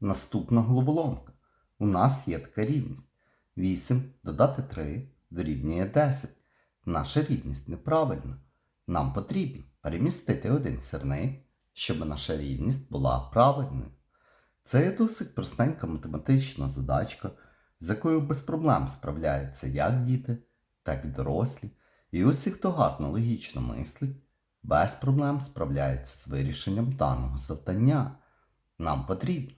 Наступна головоломка. У нас є така рівність. 8 додати 3 дорівнює 10. Наша рівність неправильна. Нам потрібно перемістити один сірник, щоб наша рівність була правильною. Це є досить простенька математична задачка, з якою без проблем справляються як діти, так і дорослі. І усі, хто гарно логічно мислить, без проблем справляються з вирішенням даного завдання. Нам потрібно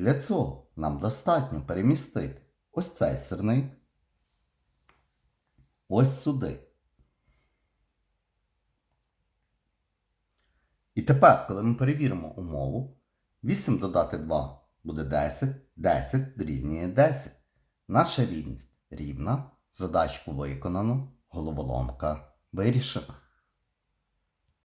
Для цього нам достатньо перемістити ось цей сирник ось сюди. І тепер, коли ми перевіримо умову, 8 додати 2 буде 10, 10 дорівнює 10. Наша рівність рівна, задачку виконано, головоломка вирішена.